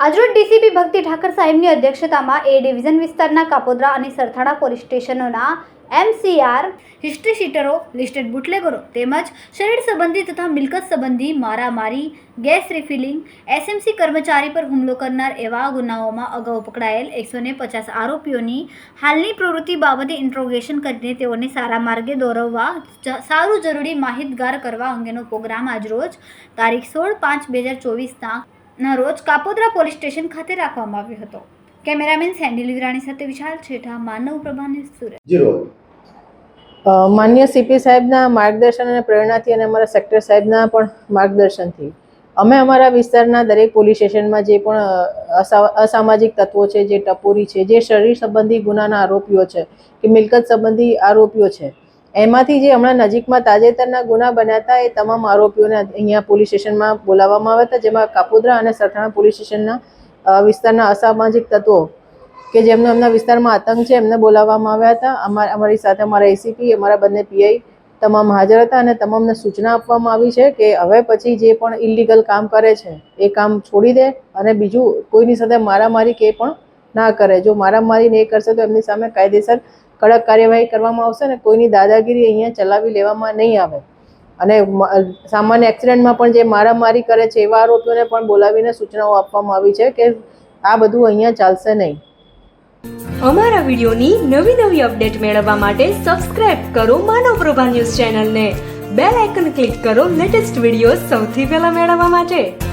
આજરોજ ડીસીપી ભક્તિ ઠાકર સાહેબની અધ્યક્ષતામાં એ ડિવિઝન વિસ્તારના કાપોદ્રા અને સરથાણા પોલીસ સ્ટેશનોના એમસીઆર હિસ્ટ્રી શીટરો લિસ્ટેડ બુટલેગરો તેમજ શરીર સંબંધી તથા મિલકત સંબંધી મારામારી, ગેસ રિફિલિંગ, એસએમસી કર્મચારી પર હુમલો કરનાર એવા ગુનાઓમાં અગાઉ પકડાયેલ એકસો ને પચાસ આરોપીઓની હાલની પ્રવૃત્તિ બાબતે ઇન્ટ્રોગેશન કરીને તેઓને સારા માર્ગે દોરવવા સારું જરૂરી માહિતગાર કરવા અંગેનો પ્રોગ્રામ આજરોજ તારીખ સોળ પાંચ બે હજાર ચોવીસના રોજ કાપોદ્રા પોલીસ સ્ટેશન ખાતે રાખવામાં આવ્યો હતો. કેમેરામેન સેન્ડી લીગરાણી સાથે વિશાલ છેઠા માનવ પ્રભાને સુરત. જીરો માન્ય સીપી સાહેબના માર્ગદર્શન અને પ્રેરણાથી અને અમારા સેક્ટર સાહેબના પણ માર્ગદર્શનથી. અમે અમારા વિસ્તારના દરેક પોલીસ સ્ટેશનમાં જે પણ અસા- અસામાજિક તત્વો છે જે ટપોરી છે જે શરીર સંબંધી ગુનાના આરોપીઓ છે કે મિલકત સંબંધી આરોપીઓ છે એમાંથી જે હમણાં નજીકમાં તાજેતરના ગુના બન્યા હતા એ તમામ આરોપીઓને અહીંયા પોલીસ સ્ટેશનમાં બોલાવવામાં આવ્યા હતા જેમાં કાપોદ્રા અને સરથાણા પોલીસ સ્ટેશનના વિસ્તારના અસામાજિક તત્વો કે જેમનો એમના વિસ્તારમાં આતંક છે, એમને બોલાવવામાં આવ્યા હતા. અમારા અમારી સાથે અમારા એસીપી અમારા બંને પીઆઈ તમામ હાજર હતા અને તમામને સૂચના આપવામાં આવી છે કે હવે પછી જે પણ ઇલીગલ કામ કરે છે, એ કામ છોડી દે અને બીજું કોઈની સાથે મારામારી કે પણ ના કરે. જો મારામારી નહીં કરશે તો એમની સામે કાયદેસર કડક કાર્યવાહી કરવામાં આવશે અને કોઈની દાદાગીરી અહીંયા ચલાવી લેવામાં નહીં આવે. અને સામાન્ય એક્સિડન્ટમાં પણ જે મારામારી કરે છે એવા આરોપીઓને પણ બોલાવીને સૂચનાઓ આપવામાં આવી છે કે આ બધું અહીંયા ચાલશે નહીં. અમારા વિડિયોની નવી નવી અપડેટ મેળવવા માટે સબસ્ક્રાઇબ કરો માનવ પ્રભા ન્યૂઝ ચેનલને. બેલ આઇકન ક્લિક કરો લેટેસ્ટ વીડિયો સૌથી પહેલા મેળવવા માટે.